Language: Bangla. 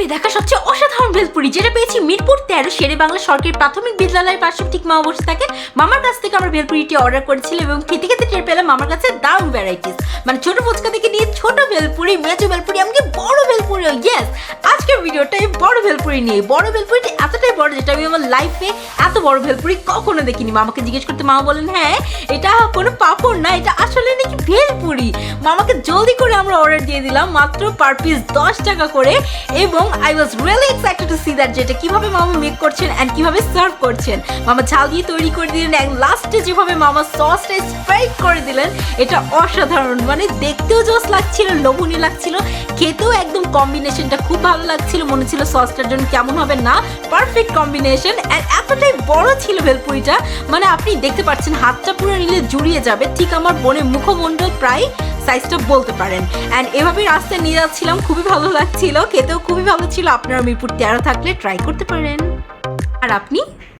লাইফে দেখা সবচেয়ে অসাধারণ ভেলপুরি, যেটা পেয়েছি মিরপুর তেরো শেরে বাংলা সরকারি প্রাথমিক বিদ্যালয়ের পাশে ঠিক মা বসে থাকেন মামার কাছ থেকে আমরা ভেলপুরিটি অর্ডার করেছিলাম এবং খেতে খেতে টের পেলাম মামার কাছে দারুণ ভ্যারাইটিস মানে ছোট ফুচকা থেকে নিয়ে ছোট ভেলপুরি মেচো ভেলপুরি, এমনকি বড় ভেলপুরি ইয়েস আজকের ভিডিওটা এই বড় ভেলপুরি নিয়ে। বড় ভেলপুরিটি এতটাই বড় যেটা আমি আমার লাইফে এত বড় ভেলপুরি কখনো দেখিনি। মামাকে জিজ্ঞেস করতে মামা বলেন হ্যাঁ এটা কোনো পাপড় না, এটা আসলে নাকি ভেলপুরি। মামাকে জলদি করে আমরা অর্ডার দিয়ে দিলাম, মাত্র পার পিস দশ টাকা করে। এবং I was really excited to see that যেটা কীভাবে মামা মেক করছেন অ্যান্ড কীভাবে সার্ভ করছেন। মামা ঝাল দিয়ে তৈরি করে দিলেন এক লাস্টে যেভাবে মামা সসটা স্প্রাইট করে দিলেন, এটা অসাধারণ। মানে দেখতেও জস লাগছিল, লোভনীয় লাগছিল, খেতেও একদম কম্বিনেশনটা খুব ভালো লাগছিল। মনে ছিল সসটার জন্য কেমন হবে না পারফেক্ট কম্বিনেশন অ্যান্ড এতটাই বড় ছিল ভেলপুরিটা। মানে আপনি দেখতে পাচ্ছেন, হাতটা পুরো নিলে জুড়িয়ে যাবে, ঠিক আমার বোনের মুখমণ্ডল প্রায় সাইজটা বলতে পারেন। অ্যান্ড এভাবেই রাস্তায় নিয়ে যাচ্ছিলাম, খুবই ভালো লাগছিল, খেতেও খুবই ভালো ছিল। আপনারা মিরপুর তেরো থাকলে ট্রাই করতে পারেন। আর আপনি?